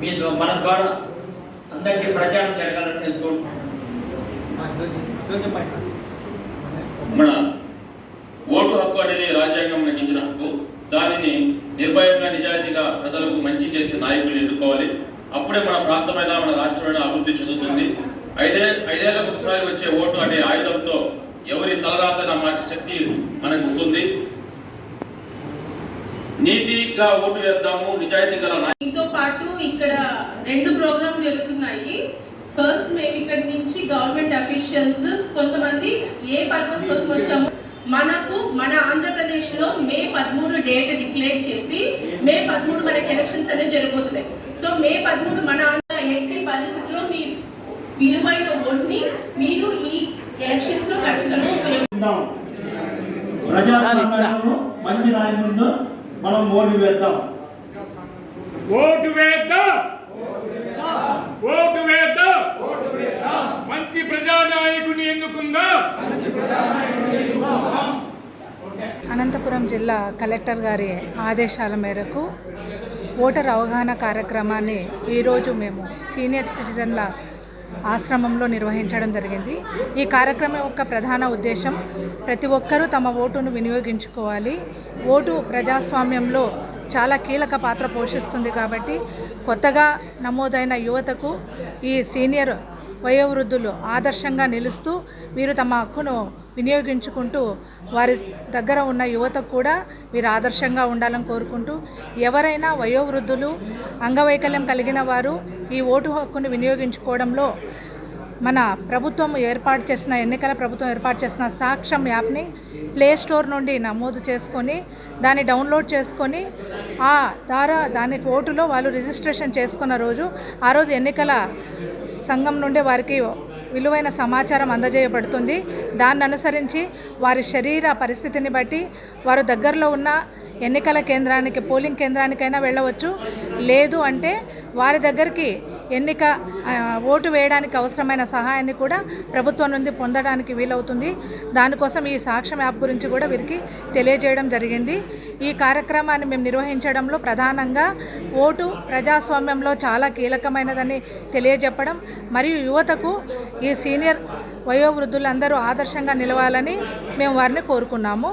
మీ మన ద్వారా అందరికీ ప్రచారం జరగాలని నేను మన ఓటు హక్కు అనేది రాజ్యాంగం మనకి ఇచ్చిన హక్కు. దానిని నిర్భయంగా నిజాయితీగా ప్రజలకు మంచి చేసే నాయకులు ఎన్నుకోవాలి. అప్పుడే మన ప్రాంతమైన మన రాష్ట్రమైన అభివృద్ధి చెందుతుంది. ఐదే ఐదేళ్ళకు ఒకసారి వచ్చే ఓటు అనే ఆయుధంతో ఎవరి తలరాతన మార్చే శక్తి మనకు ఉంటుంది. నీతిగా ఓటు వేద్దాము నిజాయితీ గల నాయ- పాటు ఇక్కడ రెండు ప్రోగ్రామ్ జరుగుతున్నాయి. ఫస్ట్ మేము ఇక్కడ నుంచి గవర్నమెంట్ అఫీషియల్స్ కొంతమంది ఏ పర్పస్ కోసం వచ్చాము? మనకు మన ఆంధ్రప్రదేశ్లో మే పదమూడు డేట్ డిక్లేర్ చేసి మే పదమూడు మనకి ఎలక్షన్స్ అనేది జరగబోతున్నాయి. సో మే పదమూడు మన ఎట్టి పరిస్థితుల్లో మీ విలువైన ఓట్ని మీరు ఈ ఎలక్షన్స్లో ఖచ్చితంగా ఉపయోగిస్తాం ప్రజా మంచి నాయకుడితో మనం ఓటు వేద్దాం. ఓటు వేద్దాం. ఓటు వేద్దాం. మంచి ప్రజానాయకుని ఎన్నుకుందాం. అనంతపురం జిల్లా కలెక్టర్ గారి ఆదేశాల మేరకు ఓటర్ అవగాహన కార్యక్రమాన్ని ఈరోజు మేము సీనియర్ సిటిజన్ల ఆశ్రమంలో నిర్వహించడం జరిగింది. ఈ కార్యక్రమం యొక్క ప్రధాన ఉద్దేశం ప్రతి ఒక్కరూ తమ ఓటును వినియోగించుకోవాలి. ఓటు ప్రజాస్వామ్యంలో చాలా కీలక పాత్ర పోషిస్తుంది కాబట్టి కొత్తగా నమోదైన యువతకు ఈ సీనియర్ వయోవృద్ధులు ఆదర్శంగా నిలుస్తూ వీరు తమ హక్కును వినియోగించుకుంటూ వారి దగ్గర ఉన్న యువతకు కూడా వీరు ఆదర్శంగా ఉండాలని కోరుకుంటూ ఎవరైనా వయోవృద్ధులు అంగవైకల్యం కలిగిన వారు ఈ ఓటు హక్కును వినియోగించుకోవడంలో మన ప్రభుత్వం ఏర్పాటు చేసిన ఎన్నికల ప్రభుత్వం ఏర్పాటు చేసిన సాక్ష్యం యాప్ని ప్లే స్టోర్ నుండి నమోదు చేసుకొని దాన్ని డౌన్లోడ్ చేసుకొని ఆ ద్వారా దాని ఓటులో వాళ్ళు రిజిస్ట్రేషన్ చేసుకున్న రోజు ఆ రోజు ఎన్నికల సంఘం నుండి వారికి విలువైన సమాచారం అందజేయబడుతుంది. దాన్ని అనుసరించి వారి శరీర పరిస్థితిని బట్టి వారు దగ్గరలో ఉన్న ఎన్నికల కేంద్రానికి పోలింగ్ కేంద్రానికైనా వెళ్ళవచ్చు. లేదు అంటే వారి దగ్గరికి ఎన్నిక ఓటు వేయడానికి అవసరమైన సహాయాన్ని కూడా ప్రభుత్వం నుండి పొందడానికి వీలవుతుంది. దానికోసం ఈ సాక్ష్యం యాప్ గురించి కూడా వీరికి తెలియజేయడం జరిగింది. ఈ కార్యక్రమాన్ని మేము నిర్వహించడంలో ప్రధానంగా ఓటు ప్రజాస్వామ్యంలో చాలా కీలకమైనదని తెలియజెప్పడం మరియు యువతకు ఈ సీనియర్ వయోవృద్ధులందరూ ఆదర్శంగా నిలవాలని మేము వారిని కోరుకున్నాము.